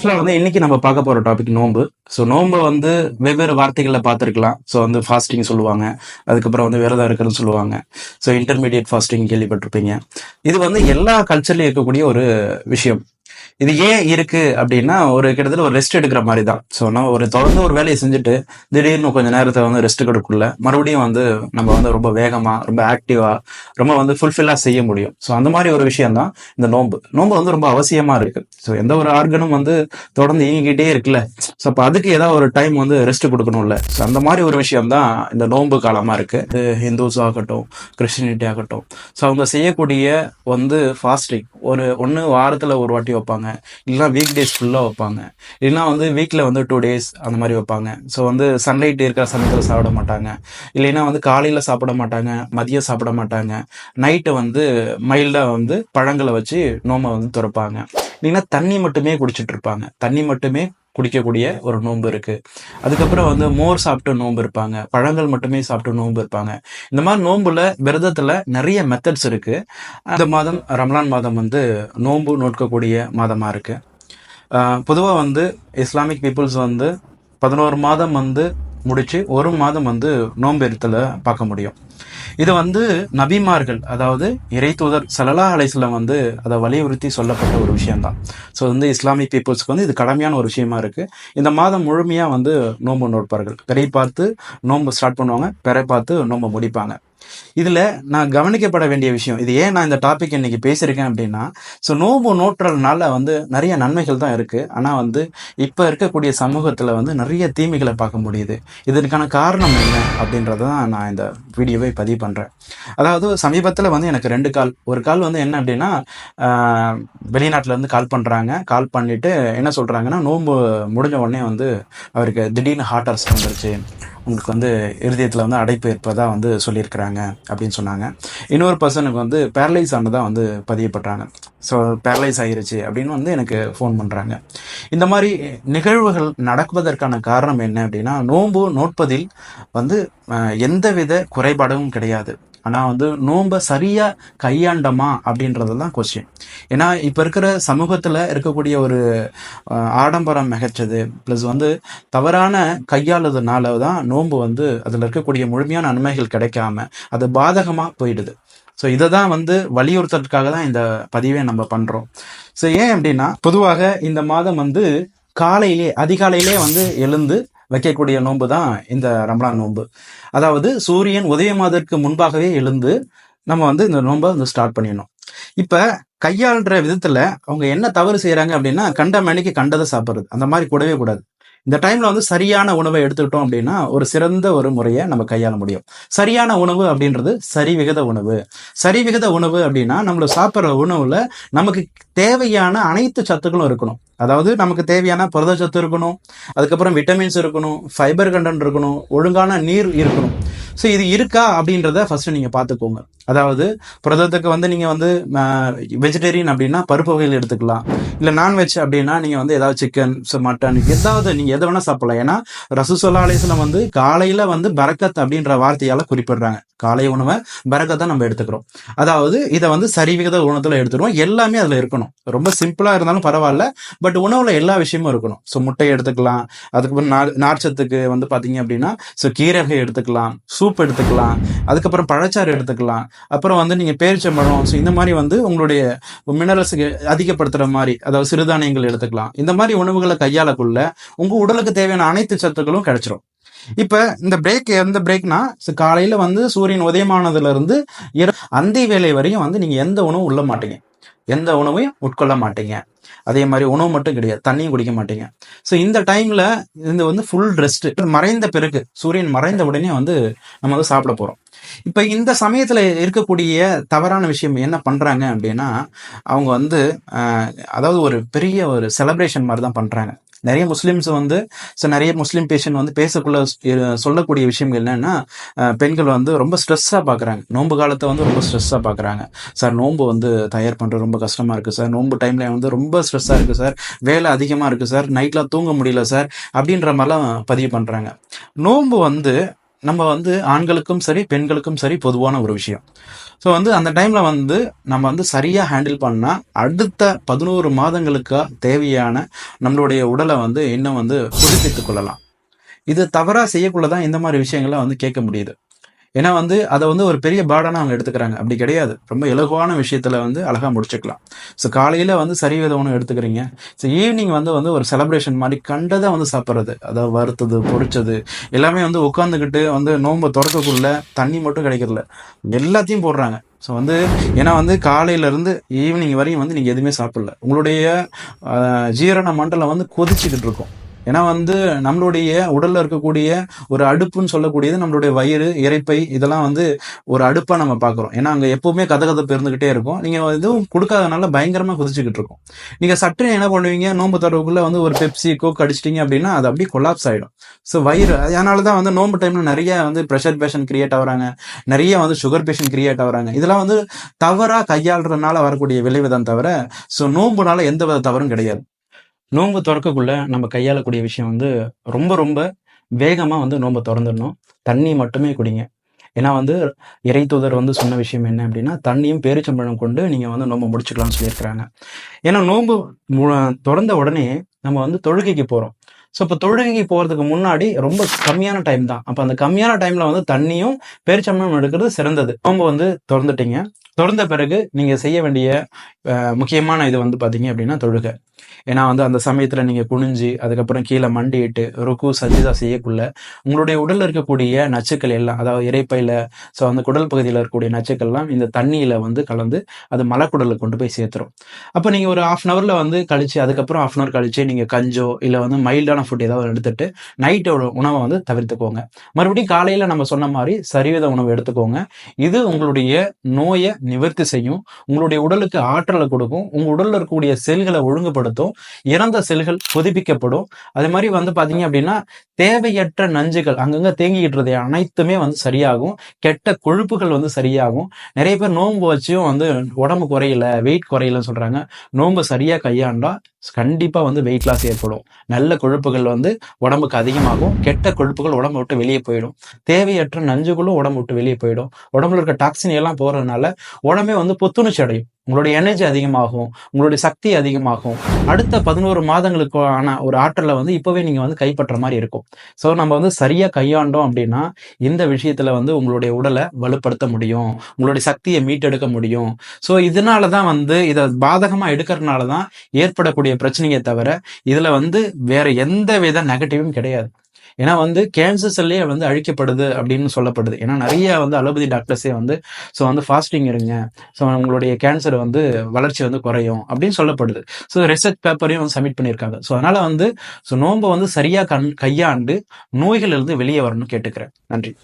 ஆக்சுவலாக வந்து இன்னைக்கு நம்ம பார்க்க போகிற டாபிக் நோன்பு. ஸோ நோன்பு வந்து வெவ்வேறு வார்த்தைகளில் பார்த்துருக்கலாம். ஸோ வந்து ஃபாஸ்டிங் சொல்லுவாங்க. அதுக்கப்புறம் வந்து விரதம் இருக்கிறதுன்னு சொல்லுவாங்க. ஸோ இன்டர்மீடியட் ஃபாஸ்டிங் கேள்விப்பட்டிருப்பீங்க. இது வந்து எல்லா கல்ச்சர்லையும் இருக்கக்கூடிய ஒரு விஷயம். இது ஏன் இருக்கு அப்படின்னா ஒரு கிட்டத்தட்ட ஒரு ரெஸ்ட் எடுக்கிற மாதிரி தான் ஸோ நம்ம ஒரு தொடர்ந்து ஒரு வேலையை செஞ்சுட்டு திடீர்னு கொஞ்சம் நேரத்தை வந்து ரெஸ்ட் எடுக்கக்குள்ள மறுபடியும் வந்து நம்ம வந்து ரொம்ப வேகமா ரொம்ப ஆக்டிவா ரொம்ப வந்து ஃபுல்ஃபில்லா செய்ய முடியும். ஸோ அந்த மாதிரி ஒரு விஷயம் தான் இந்த நோன்பு. நோன்பு வந்து ரொம்ப அவசியமா இருக்கு. ஸோ எந்த ஒரு ஆர்கனும் வந்து தொடர்ந்து இயங்கிக்கிட்டே இருக்குல்ல. ஸோ அப்போ அதுக்கு ஏதாவது ஒரு டைம் வந்து ரெஸ்ட் கொடுக்கணும்ல. ஸோ அந்த மாதிரி ஒரு விஷயம் தான் இந்த நோன்பு காலமா இருக்கு. இது ஹிந்துஸ் ஆகட்டும் கிறிஸ்டினிட்டி ஆகட்டும். ஸோ அவங்க செய்யக்கூடிய வந்து ஃபாஸ்டிங் ஒரு ஒன்று வாரத்தில் ஒரு வாட்டி வைப்பாங்க. இல்லைன்னா வீக் டேஸ் ஃபுல்லாக வைப்பாங்க. இல்லைன்னா வந்து வீக்கில் வந்து டூ டேஸ் அந்த மாதிரி வைப்பாங்க. ஸோ வந்து சன்லைட் இருக்கிற சமயத்தில் சாப்பிட மாட்டாங்க. இல்லைன்னா வந்து காலையில் சாப்பிட மாட்டாங்க மதியம் சாப்பிட மாட்டாங்க. நைட்டு வந்து மைல்டாக வந்து பழங்களை வச்சு நோம்பை வந்து துறப்பாங்க. இல்லைன்னா தண்ணி மட்டுமே குடிச்சிட்டு இருப்பாங்க. தண்ணி மட்டுமே குடிக்கக்கூடிய ஒரு நோன்பு இருக்கு. அதுக்கப்புறம் வந்து மோர் சாப்பிட்டு நோன்பு இருப்பாங்க. பழங்கள் மட்டுமே சாப்பிட்டு நோன்பு இருப்பாங்க. இந்த மாதிரி நோன்புல விரதத்துல நிறைய மெத்தட்ஸ் இருக்கு. அந்த மாதம் ரம்லான் மாதம் வந்து நோன்பு நோட்கக்கூடிய மாதமா இருக்கு. பொதுவாக வந்து இஸ்லாமிக் பீப்புள்ஸ் வந்து பதினோரு மாதம் வந்து முடித்து ஒரு மாதம் வந்து நோன்பு பார்க்க முடியும். இது வந்து நபிமார்கள் அதாவது இறை தூதர் சலலா அலைசில் வந்து அதை வலியுறுத்தி சொல்லப்பட்ட ஒரு விஷயம்தான். ஸோ வந்து இஸ்லாமிக் பீப்புள்ஸ்க்கு வந்து இது கடமையான ஒரு விஷயமா இருக்கு. இந்த மாதம் முழுமையாக வந்து நோன்பு நோட்பார்கள். பிறை பார்த்து நோன்பு ஸ்டார்ட் பண்ணுவாங்க பிறை பார்த்து நோன்பு முடிப்பாங்க. இதில் நான் கவனிக்கப்பட வேண்டிய விஷயம் இது ஏன் நான் இந்த டாபிக் இன்னைக்கு பேசியிருக்கேன் அப்படின்னா ஸோ நோம்பு நோட்டுறதுனால வந்து நிறைய நன்மைகள் தான் இருக்குது ஆனால் வந்து இப்போ இருக்கக்கூடிய சமூகத்தில் வந்து நிறைய தீமைகளை பார்க்க முடியுது. இதற்கான காரணம் என்ன அப்படின்றத தான் நான் இந்த வீடியோவை பதிவு பண்ணுறேன் அதாவது சமீபத்தில் வந்து எனக்கு ரெண்டு கால் ஒரு கால் வந்து என்ன அப்படின்னா வெளிநாட்டிலேருந்து கால் பண்ணுறாங்க கால் பண்ணிவிட்டு என்ன சொல்கிறாங்கன்னா நோன்பு முடிஞ்ச உடனே வந்து அவருக்கு திடீர்னு ஹார்ட் அரெஸ்ட் வந்துருச்சு. உங்களுக்கு வந்து இருதயத்தில் வந்து அடைப்பு ஏற்பதாக வந்து சொல்லியிருக்கிறாங்க அப்படின்னு சொன்னாங்க. இன்னொரு பர்சனுக்கு வந்து பேரலைஸ் ஆனதாக வந்து பதியப்பட்டாங்க. ஸோ பேரலைஸ் ஆகிருச்சு அப்படின்னு வந்து எனக்கு ஃபோன் பண்ணுறாங்க இந்த மாதிரி நிகழ்வுகள் நடப்பதற்கான காரணம் என்ன அப்படின்னா நோன்பு நோட்பதில் வந்து எந்தவித குறைபாடும் கிடையாது. ஆனால் வந்து நோன்பை சரியாக கையாண்டமா அப்படின்றது தான் கொஸ்டின் ஏன்னா இப்போ இருக்கிற சமூகத்தில் இருக்கக்கூடிய ஒரு ஆடம்பரம் மிகச்சது. ப்ளஸ் வந்து தவறான கையாளுறதுனால தான் நோன்பு வந்து அதில் இருக்கக்கூடிய முழுமையான நன்மைகள் கிடைக்காம அது பாதகமாக போயிடுது. ஸோ இதை தான் வந்து வலியுறுத்துறதுக்காக தான் இந்த பதிவை நம்ம பண்ணுறோம் ஸோ ஏன் அப்படின்னா பொதுவாக இந்த மாதம் வந்து காலையிலே அதிகாலையிலே வந்து எழுந்து வைக்கக்கூடிய நோன்பு தான் இந்த ரமலான் நோன்பு. அதாவது சூரியன் உதயமாதற்கு முன்பாகவே எழுந்து நம்ம வந்து இந்த நோன்பை வந்து ஸ்டார்ட் பண்ணிடணும். இப்போ கையாளுற விதத்தில் அவங்க என்ன தவறு செய்கிறாங்க அப்படின்னா கண்ட மணிக்கு கண்டதை சாப்பிட்றது. அந்த மாதிரி கூடவே கூடாது. இந்த டைம்ல வந்து சரியான உணவை எடுத்துக்கிட்டோம் அப்படின்னா ஒரு சிறந்த ஒரு முறையை நம்ம கையாள முடியும். சரியான உணவு அப்படின்றது சரிவிகித உணவு. சரிவிகித உணவு அப்படின்னா நம்மள சாப்பிட்ற உணவுல நமக்கு தேவையான அனைத்து சத்துக்களும் இருக்கணும். அதாவது நமக்கு தேவையான புரதச்சத்து இருக்கணும் அதுக்கப்புறம் விட்டமின்ஸ் இருக்கணும் ஃபைபர் கண்டென்ட் இருக்கணும் ஒழுங்கான நீர் இருக்கணும். ஸோ இது இருக்கா அப்படின்றத ஃபர்ஸ்ட் நீங்க பார்த்துக்கோங்க. அதாவது புரதத்துக்கு வந்து நீங்கள் வந்து வெஜிடேரியன் அப்படின்னா பருப்பு வகைகள் எடுத்துக்கலாம். இல்லை நான்வெஜ் அப்படின்னா நீங்கள் வந்து ஏதாவது சிக்கன் மட்டன் ஏதாவது நீங்கள் எதை வேணால் சாப்பிடலாம். ஏன்னா ரசூசல்லா அலிஸ்லாம் வந்து காலையில் வந்து பரக்கத் அப்படின்ற வார்த்தையால் குறிப்பிடுறாங்க. காலை உணவை பரக்கத்தை நம்ம எடுத்துக்கிறோம். அதாவது இதை வந்து சரிவிகித உணத்தில் எடுத்துருவோம் எல்லாமே அதில் இருக்கணும். ரொம்ப சிம்பிளாக இருந்தாலும் பரவாயில்ல. பட் உணவில் எல்லா விஷயமும் இருக்கணும். ஸோ முட்டை எடுத்துக்கலாம். அதுக்கப்புறம் நார் நார்ச்சத்துக்கு வந்து பார்த்தீங்க அப்படின்னா ஸோ கீரை எடுத்துக்கலாம். சூப் எடுத்துக்கலாம். அதுக்கப்புறம் பழச்சாறு எடுத்துக்கலாம். அப்புறம் வந்து நீங்க பேரிச்சம்பழம் ஸோ இந்த மாதிரி வந்து உங்களுடைய மினரல்ஸுக்கு அதிகப்படுத்துற மாதிரி அதாவது சிறுதானியங்கள் எடுத்துக்கலாம். இந்த மாதிரி உணவுகளை கையாளக்குள்ள உங்க உடலுக்கு தேவையான அனைத்து சத்துக்களும் கிடைச்சிரும். இப்ப இந்த பிரேக் எந்த பிரேக்னா காலையில வந்து சூரியன் உதயமானதுல இருந்து அந்தி வேலை வரையும் வந்து நீங்க எந்த உணவும் உள்ள மாட்டீங்க. எந்த உணவையும் உட்கொள்ள மாட்டீங்க. அதே மாதிரி உணவு மட்டும் கிடையாது. தண்ணியும் குடிக்க மாட்டீங்க. ஸோ இந்த டைம்ல இது வந்து ஃபுல் ரெஸ்ட் மறைந்த பிறகு சூரியன் மறைந்த உடனே வந்து நம்ம வந்து சாப்பிட போறோம். இப்போ இந்த சமயத்தில் இருக்கக்கூடிய தவறான விஷயம் என்ன பண்ணுறாங்க அப்படின்னா அவங்க வந்து அதாவது ஒரு பெரிய ஒரு செலப்ரேஷன் மாதிரி தான் பண்ணுறாங்க நிறைய முஸ்லிம்ஸ் வந்து ஸோ நிறைய முஸ்லீம் பேஷண்ட் வந்து பேசக்குள்ள சொல்லக்கூடிய விஷயங்கள் என்னன்னா பெண்கள் வந்து ரொம்ப ஸ்ட்ரெஸ்ஸாக பார்க்குறாங்க நோன்பு காலத்தை வந்து ரொம்ப ஸ்ட்ரெஸ்ஸாக பார்க்குறாங்க சார் நோன்பு வந்து தயார் பண்ணுறது ரொம்ப கஷ்டமாக இருக்குது சார். நோன்பு டைமில் வந்து ரொம்ப ஸ்ட்ரெஸ்ஸாக இருக்குது சார். வேலை அதிகமாக இருக்குது சார். நைட்டில் தூங்க முடியல சார். அப்படின்ற மாதிரிலாம் பதிவு பண்ணுறாங்க நோன்பு வந்து நம்ம வந்து ஆண்களுக்கும் சரி பெண்களுக்கும் சரி பொதுவான ஒரு விஷயம். ஸோ வந்து அந்த டைமில் வந்து நம்ம வந்து சரியாக ஹேண்டில் பண்ணால் அடுத்த பதினோரு மாதங்களுக்கு தேவையான நம்மளுடைய உடலை வந்து இன்னும் வந்து புதுப்பித்துக் கொள்ளலாம். இது தவறாக செய்யக்குள்ள தான் இந்த மாதிரி விஷயங்களை வந்து கேட்க முடியுது. ஏன்னா வந்து அதை வந்து ஒரு பெரிய பாடனாக அவங்க எடுத்துக்கிறாங்க. அப்படி கிடையாது. ரொம்ப இலகுவான விஷயத்தில் வந்து அழகாக முடிச்சுக்கலாம். ஸோ காலையில் வந்து சரிவித உணவு எடுத்துக்கிறீங்க. ஸோ ஈவினிங் வந்து வந்து ஒரு செலப்ரேஷன் மாதிரி கண்டதை வந்து சாப்பிட்றது. அதாவது வறுத்தது பொரிச்சது எல்லாமே வந்து உட்காந்துக்கிட்டு வந்து நோன்பை திறக்கக்குள்ள தண்ணி மட்டும் கிடைக்கிறதில்ல. எல்லாத்தையும் போடுறாங்க. ஸோ வந்து ஏன்னா வந்து காலையிலேருந்து ஈவினிங் வரையும் வந்து நீங்கள் எதுவுமே சாப்பிடல. உங்களுடைய ஜீரண மண்டலம் வந்து கொதிச்சுக்கிட்டு இருக்கும். ஏன்னா வந்து நம்மளுடைய உடல்ல இருக்கக்கூடிய ஒரு அடுப்புன்னு சொல்லக்கூடியது நம்மளுடைய வயிறு இறைப்பை இதெல்லாம் வந்து ஒரு அடுப்பா நம்ம பார்க்குறோம் ஏன்னா அங்க எப்பவுமே கதகதப்பு இருந்துகிட்டே இருக்கும். நீங்க எதுவும் கொடுக்காதனால பயங்கரமா குதிச்சுக்கிட்டு இருக்கும். நீங்க சற்று என்ன பண்ணுவீங்க? நோன்பு தரவுக்குள்ள வந்து ஒரு பெப்சி கோக் அடிச்சிட்டீங்க அப்படின்னா அது அப்படியே கொலாப்ஸ் ஆயிடும். ஸோ வயிறு அதனால தான் வந்து நோன்பு டைம்ல நிறைய வந்து ப்ரெஷர் பேஷன் கிரியேட் ஆகுறாங்க. நிறைய வந்து சுகர் பேஷன் கிரியேட் ஆகுறாங்க. இதெல்லாம் வந்து தவறா கையாளுறதுனால வரக்கூடிய விளைவு தான் தவிர ஸோ நோம்புனால எந்த வித தவறும் கிடையாது. நோன்பு திறக்கக்குள்ள நம்ம கையாளக்கூடிய விஷயம் வந்து ரொம்ப ரொம்ப வேகமாக வந்து நோன்பை திறந்துடணும். தண்ணி மட்டுமே குடிங்க. ஏன்னா வந்து இறை தூதர் வந்து சொன்ன விஷயம் என்ன அப்படின்னா தண்ணியும் பேரிச்சம்பழம் கொண்டு நீங்கள் வந்து நோன்பு முடிச்சுக்கலாம்னு சொல்லியிருக்கிறாங்க. ஏன்னா நோன்பு மு- திறந்த உடனே நம்ம வந்து தொழுகைக்கு போகிறோம் ஸோ இப்போ தொழுகைக்கு போகிறதுக்கு முன்னாடி ரொம்ப கம்மியான டைம் தான். அப்போ அந்த கம்மியான டைமில் வந்து தண்ணியும் பேரிச்சம்பழம் எடுக்கிறது சிறந்தது. நோம்பு வந்து திறந்துட்டீங்க திறந்த பிறகு நீங்கள் செய்ய வேண்டிய அஹ், முக்கியமான இது வந்து பார்த்தீங்க அப்படின்னா தொழுகை. ஏன்னா வந்து அந்த சமயத்தில் நீங்கள் குனிஞ்சு அதுக்கப்புறம் கீழே மண்டிட்டு ருக்கு சஜிதா செய்யக்குள்ள உங்களுடைய உடலில் இருக்கக்கூடிய நச்சுக்கள் எல்லாம் அதாவது இறைப்பையில் ஸோ அந்த குடல் பகுதியில் இருக்கக்கூடிய நச்சுக்கள்லாம் இந்த தண்ணியில் வந்து கலந்து அது மலக்குடலில் கொண்டு போய் சேர்த்துரும். அப்போ நீங்கள் ஒரு ஆஃப் அன் ஹவரில் வந்து கழிச்சு அதுக்கப்புறம் ஆஃப் அன் ஹவர் கழிச்சு நீங்கள் கஞ்சோ இல்லை வந்து மைல்டான ஃபுட் ஏதாவது எடுத்துட்டு நைட்டோட உணவை வந்து தவிர்த்துக்கோங்க. மறுபடியும் காலையில் நம்ம சொன்ன மாதிரி சரிவித உணவு எடுத்துக்கோங்க. இது உங்களுடைய நோயை நிவர்த்தி செய்யும் உங்களுடைய உடலுக்கு ஆற்றலை கொடுக்கும் உங்க உடலில் இருக்கக்கூடிய செல்களை ஒழுங்குபடுத்தும் இறந்த செல்கள் புதுப்பிக்கப்படும் அதே மாதிரி வந்து பாத்தீங்க அப்படின்னா தேவையற்ற நஞ்சுகள் அங்கங்கே தேங்கிக்கிட்டு அனைத்துமே வந்து சரியாகும். கெட்ட கொழுப்புகள் வந்து சரியாகும். நிறைய பேர் நோன்பு வச்சும் வந்து உடம்பு குறையல வெயிட் குறையலன்னு சொல்றாங்க. நோன்பு சரியா கையாண்டா கண்டிப்பா வந்து வெயிட் லாஸ் ஏற்படும். நல்ல கொழுப்பு கொழுப்புகள் வந்து உடம்புக்கு அதிகமாகும். கெட்ட கொழுப்புகள் உடம்பு விட்டு வெளியே போயிடும். தேவையற்ற நஞ்சுகளும் உடம்பு விட்டு வெளியே போயிடும். உடம்புல இருக்க டாக்ஸின் எல்லாம் போறதுனால உடம்பே வந்து புத்துணர்ச்சி அடையும். உங்களுடைய எனர்ஜி அதிகமாகும் உங்களுடைய சக்தி அதிகமாகும். அடுத்த பதினோரு மாதங்களுக்கு ஒரு ஆற்றலை வந்து இப்பவே நீங்க வந்து கைப்பற்ற மாதிரி இருக்கும். ஸோ நம்ம வந்து சரியா கையாண்டோம் அப்படின்னா இந்த விஷயத்துல வந்து உங்களுடைய உடலை வலுப்படுத்த முடியும் உங்களுடைய சக்தியை மீட்டெடுக்க முடியும். ஸோ இதனால தான் வந்து இதை பாதகமா எடுக்கிறதுனால தான் ஏற்படக்கூடிய பிரச்சனையை தவிர இதுல வந்து வேற எந்த வித நெகட்டிவும் கிடையாது. ஏன்னா வந்து கேன்சர் செல்லே வந்து அழிக்கப்படுது அப்படின்னு சொல்லப்படுது. ஏன்னா நிறைய வந்து அலோபதி டாக்டர்ஸே வந்து ஸோ வந்து ஃபாஸ்டிங் இருங்க. ஸோ உங்களுடைய கேன்சர் வந்து வளர்ச்சி வந்து குறையும் அப்படின்னு சொல்லப்படுது. ஸோ ரிசர்ச் பேப்பரையும் வந்து சப்மிட் பண்ணியிருக்காங்க. ஸோ அதனால வந்து ஸோ நோன்பை வந்து சரியாக கண் கையாண்டு நோய்கள் இருந்து வெளியே வரணும்னு கேட்டுக்கிறேன். நன்றி.